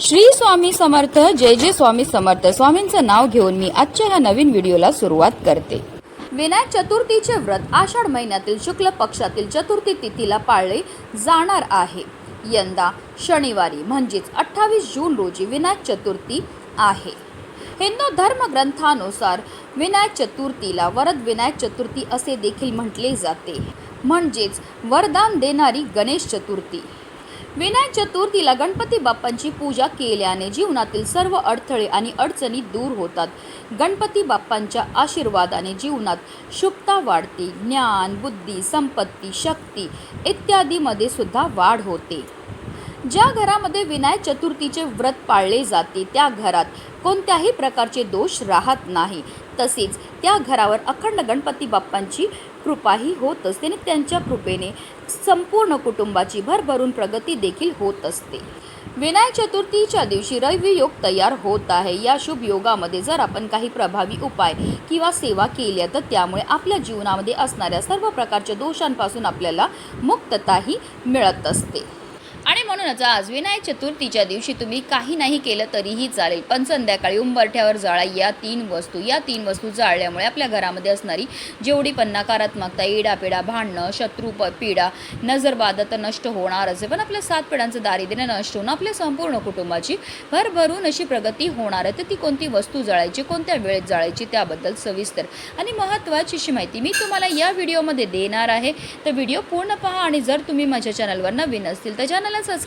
श्री स्वामी समर्थ जय जय स्वामी समर्थ. स्वामींचं नाव घेऊन मी आजच्या ह्या नवीन व्हिडिओला सुरुवात करते. विनायक चतुर्थीचे व्रत आषाढ महिन्यातील शुक्ल पक्षातील चतुर्थी तिथीला पाळले जाणार आहे. यंदा शनिवारी म्हणजेच अठ्ठावीस जून रोजी विनायक चतुर्थी आहे. हिंदू धर्मग्रंथानुसार विनायक चतुर्थीला वरद विनायक चतुर्थी असे देखील म्हटले जाते. म्हणजेच वरदान देणारी गणेश चतुर्थी. विनायक चतुर्थीला गणपती बाप्पांची पूजा केल्याने जीवनातील सर्व अडथळे आणि अडचणी दूर होतात. गणपती बाप्पांच्या आशीर्वादाने जीवनात शुभता वाढते ज्ञान बुद्धी संपत्ती शक्ती इत्यादीमध्ये सुद्धा वाढ होते. ज्या घरामध्ये विनायक चतुर्थीचे व्रत पाळले जाते त्या घरात कोणत्याही प्रकारचे दोष राहत नाही. तसेच त्या घरावर अखंड गणपती बाप्पांची कृपाही होत असते आणि त्यांच्या कृपेने संपूर्ण कुटुंबाची भरभरून प्रगती देखील होत असते. विनायक चतुर्थीच्या दिवशी रवी योग तयार होत आहे. या शुभ योगामध्ये जर आपण काही प्रभावी उपाय किंवा सेवा केल्या तर त्यामुळे आपल्या जीवनामध्ये असणाऱ्या सर्व प्रकारच्या दोषांपासून आपल्याला मुक्तताही मिळत असते. म्हणूनच आज विनायक चतुर्थीच्या दिवशी तुम्ही काही नाही केलं तरीही चालेल. पण संध्याकाळी उंबरठ्यावर जाळा. या तीन वस्तू या तीन वस्तू जाळल्यामुळे आपल्या घरामध्ये असणारी जेवढी पण नकारात्मकता इडापिडा भांडणं शत्रू प पीडा नजरबाधा तर नष्ट होणारच आहे. पण आपल्या सात पिढ्यांचं दारिद्र्य नष्ट होऊन आपल्या संपूर्ण कुटुंबाची भरभरून अशी प्रगती होणार आहे. तर ती कोणती वस्तू जाळायची कोणत्या वेळेत जाळायची त्याबद्दल सविस्तर आणि महत्त्वाची अशी माहिती मी तुम्हाला या व्हिडिओमध्ये देणार आहे. तर व्हिडिओ पूर्ण पहा आणि जर तुम्ही माझ्या चॅनलवर नवीन असतील तर चॅनलला सबस्क्राईब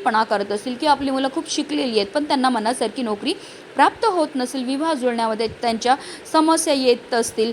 पणा करत असतील किंवा आपली मुलं खूप शिकलेली आहेत पण त्यांना मनासारखी नोकरी प्राप्त होत नसेल विवाह जुळण्यामध्ये त्यांच्या समस्या येत असतील.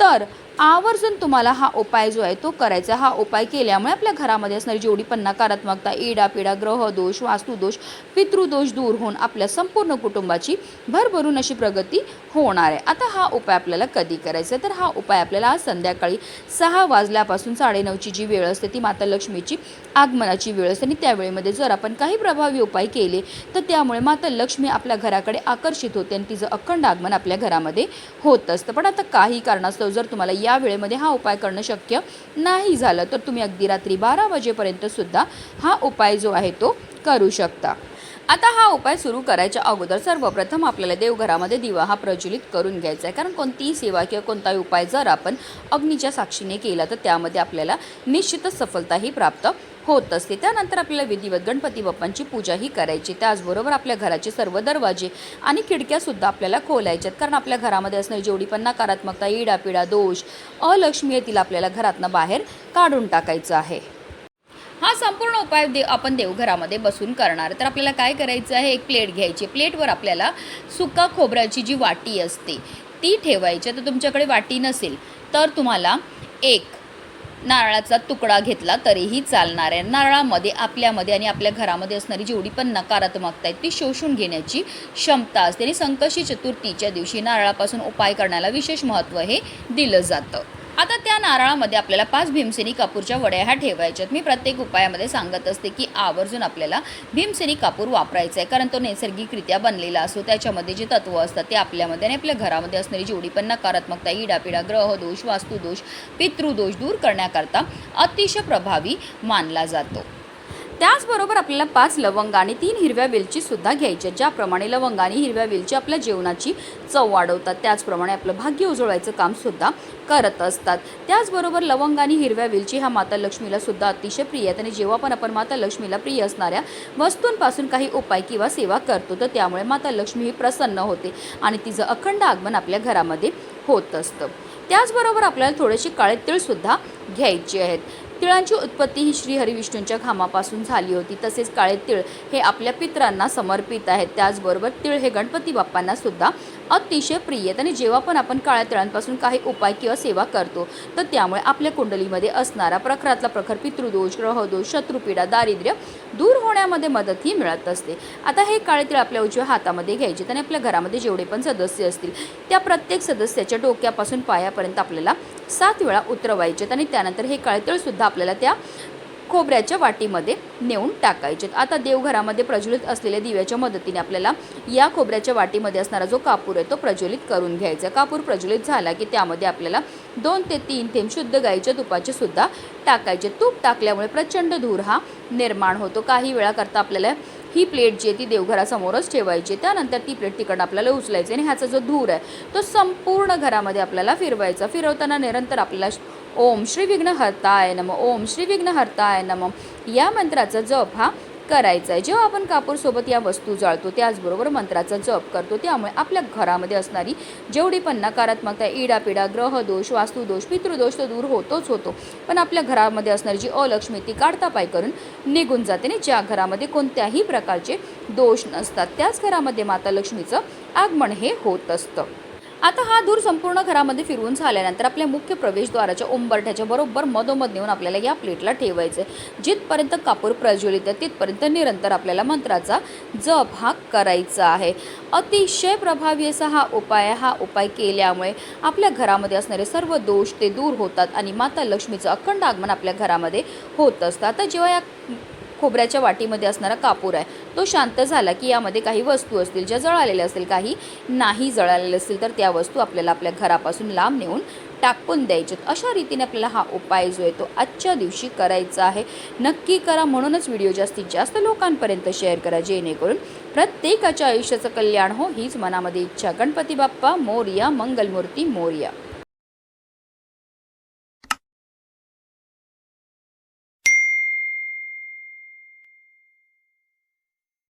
तर आवर्जून तुम्हाला हा उपाय जो आहे तो करायचा हा उपाय केल्यामुळे आपल्या घरामध्ये असणारी जेवढी पण नकारात्मकता इडापिडा ग्रहदोष वास्तुदोष पितृदोष दूर होऊन आपल्या संपूर्ण कुटुंबाची भरभरून अशी प्रगती होणार आहे. आता हा उपाय आपल्याला कधी करायचा आहे? तर हा उपाय आपल्याला आज संध्याकाळी सहा वाजल्यापासून साडेनऊची जी वेळ असते ती माता लक्ष्मीची आगमनाची वेळ असते. आणि त्या वेळेमध्ये जर आपण काही प्रभावी उपाय केले तर त्यामुळे माता लक्ष्मी आपल्या घराकडे आकर्षित होते आणि तिचं अखंड आगमन आपल्या घरामध्ये होत असतं. पण आता काही कारणास्तव जर तुम्हाला या वेळेमध्ये हा उपाय करणं शक्य नाही झालं तर तुम्ही अगदी रात्री बारा वाजेपर्यंत सुद्धा हा उपाय जो आहे तो करू शकता. आता हा उपाय सुरू करायच्या अगोदर सर्वप्रथम आपल्याला देवघरामध्ये दिवा हा प्रज्वलित करून घ्यायचा आहे. कारण कोणतीही सेवा किंवा कोणताही उपाय जर आपण अग्नीच्या साक्षीने केला तर त्यामध्ये आपल्याला निश्चितच सफलताही प्राप्त होत असते. त्यानंतर आपल्याला विधिवत गणपती बाप्पांची पूजाही करायची. त्याचबरोबर आपल्या घराचे सर्व दरवाजे आणि खिडक्यासुद्धा आपल्याला खोलायच्यात. कारण आपल्या घरामध्ये असणारी जेवढी पण नकारात्मकता इडापिडा दोष अलक्ष्मी आहे तिला आपल्याला घरातनं बाहेर काढून टाकायचं आहे. हा संपूर्ण उपाय दे आपण देवघरामध्ये बसून करणार. तर आपल्याला काय करायचं आहे? एक प्लेट घ्यायची. प्लेटवर आपल्याला सुका खोबऱ्याची जी वाटी असते ती ठेवायची. तर तुमच्याकडे वाटी नसेल तर तुम्हाला एक नारळाचा तुकडा घेतला तरीही चालणार आहे. नारळामध्ये आपल्यामध्ये आणि आपल्या घरामध्ये असणारी जेवढी पण नकारात्मकता आहे ती शोषून घेण्याची क्षमता असते. आणि संकशी चतुर्थीच्या दिवशी नारळापासून उपाय करण्याला विशेष महत्त्व हे दिलं जातं. आता त्या नारळामध्ये आपल्याला पाच भीमसेनी कापूरच्या वड्या ह्या ठेवायच्यात मी प्रत्येक उपायामध्ये सांगत असते की आवर्जून आपल्याला भीमसेनी कापूर वापरायचा आहे. कारण तो नैसर्गिकरित्या बनलेला असतो. त्याच्यामध्ये जे तत्त्व असतात ते आपल्यामध्ये आणि आपल्या घरामध्ये असणारी जेवढी पण नकारात्मकता इडापिडा ग्रहदोष वास्तुदोष पितृदोष दूर करण्याकरता अतिशय प्रभावी मानला जातो. त्याचबरोबर आपल्याला पाच लवंग आणि तीन हिरव्या वेलची सुद्धा घ्यायच्या ज्याप्रमाणे लवंग आणि हिरव्या वेलची आपल्या जेवणाची चव वाढवतात त्याचप्रमाणे आपलं भाग्य उजळवायचं कामसुद्धा करत असतात. त्याचबरोबर लवंग आणि हिरव्या वेलची ह्या माता लक्ष्मीला सुद्धा अतिशय प्रिय आहेत आणि जेव्हा पण आपण माता लक्ष्मीला प्रिय असणाऱ्या वस्तूंपासून काही उपाय किंवा सेवा करतो तर त्यामुळे माता लक्ष्मी ही प्रसन्न होते आणि तिचं अखंड आगमन आपल्या घरामध्ये होत असतं. त्याचबरोबर आपल्याला थोडेसे काळे तीळसुद्धा घ्यायचे आहेत तिळांची उत्पत्ती ही श्री हरिविष्णूंच्या घामापासून झाली होती. तसेच काळे तिळ हे आपल्या पितरांना समर्पित आहेत. त्याचबरोबर तिळ हे गणपती बाप्पांना सुद्धा अतिशय प्रिय. आहेत आणि जेव्हा पण आपण काळ्या तिळांपासून काही उपाय किंवा सेवा करतो तर त्यामुळे आपल्या कुंडलीमध्ये असणारा प्रखरातला प्रखर पितृदोष ग्रहदोष शत्रुपीडा दारिद्र्य दूर होण्यामध्ये मदतही मिळत असते. आता हे काळे तिळ आपल्या उजव्या हातामध्ये घ्यायचे. आणि आपल्या घरामध्ये जेवढे पण सदस्य असतील त्या प्रत्येक सदस्याच्या डोक्यापासून पायापर्यंत आपल्याला सात वेळा उतरवायचे. आणि त्यानंतर हे काळे तिळसुद्धा आपल्याला त्या खोबऱ्याच्या वाटीमध्ये नेऊन टाकायचे. आता देवघरामध्ये प्रज्वलित असलेल्या दिव्याच्या मदतीने आपल्याला या खोबऱ्याच्या वाटीमध्ये असणारा जो कापूर आहे तो प्रज्वलित करून घ्यायचा. कापूर प्रज्वलित झाला की त्यामध्ये आपल्याला दोन ते तीन थेंब शुद्ध गाईच्या तुपाचे सुद्धा टाकायचे. तूप टाकल्यामुळे प्रचंड धूर हा निर्माण होतो. काही वेळाकरता आपल्याला ही प्लेट जी आहे ती देवघरासमोरच ठेवायची. त्यानंतर ती प्लेट तिकडं आपल्याला उचलायची आणि ह्याचा जो धूर आहे तो संपूर्ण घरामध्ये आपल्याला फिरवायचा. फिरवताना निरंतर आपल्याला ओम श्री विघ्नहर्ताय नम ओम श्री विघ्नहर्ताय नम. या मंत्राचा जप हा करायचा आहे जेव्हा आपण कापूरसोबत या वस्तू जाळतो त्याचबरोबर मंत्राचा जप करतो त्यामुळे आपल्या घरामध्ये असणारी जेवढी पण नकारात्मकता इडापिडा ग्रहदोष वास्तुदोष पितृदोष तर दूर होतोच होतो. पण आपल्या घरामध्ये असणारी जी अलक्ष्मी ती काढता पाय करून निघून जाते आणि ज्या घरामध्ये कोणत्याही प्रकारचे दोष नसतात त्याच घरामध्ये माता लक्ष्मीचं आगमन हे होत असतं. आता हा धूर संपूर्ण घरामध्ये फिरवून झाल्यानंतर आपल्या मुख्य प्रवेशद्वाराच्या उंबरठ्याच्या बरोबर मधोमध नेऊन आपल्याला या प्लेटला ठेवायचं आहे जिथपर्यंत कापूर प्रज्वलित आहे तिथपर्यंत निरंतर आपल्याला मंत्राचा जप हा करायचा आहे. अतिशय प्रभावी असा हा उपाय हा उपाय केल्यामुळे आपल्या घरामध्ये असणारे सर्व दोष ते दूर होतात आणि माता लक्ष्मीचं अखंड आगमन आपल्या घरामध्ये होत असतं. आता जेव्हा या खोबऱ्याच्या वाटीमध्ये असणारा कापूर आहे. तो शांत झाला की यामध्ये काही वस्तू असतील ज्या जळालेल्या असतील काही नाही जळालेल्या असतील तर त्या वस्तू आपल्याला आपल्या घरापासून लांब नेऊन टाकून द्यायच्यात अशा रीतीने आपल्याला हा उपाय जो आहे तो आजच्या दिवशी करायचा आहे. नक्की करा म्हणूनच व्हिडिओ जास्तीत जास्त लोकांपर्यंत शेअर करा जेणेकरून प्रत्येकाच्या आयुष्याचं कल्याण हो हीच मनामध्ये इच्छा. गणपती बाप्पा मोर्या मंगलमूर्ती मोर्या.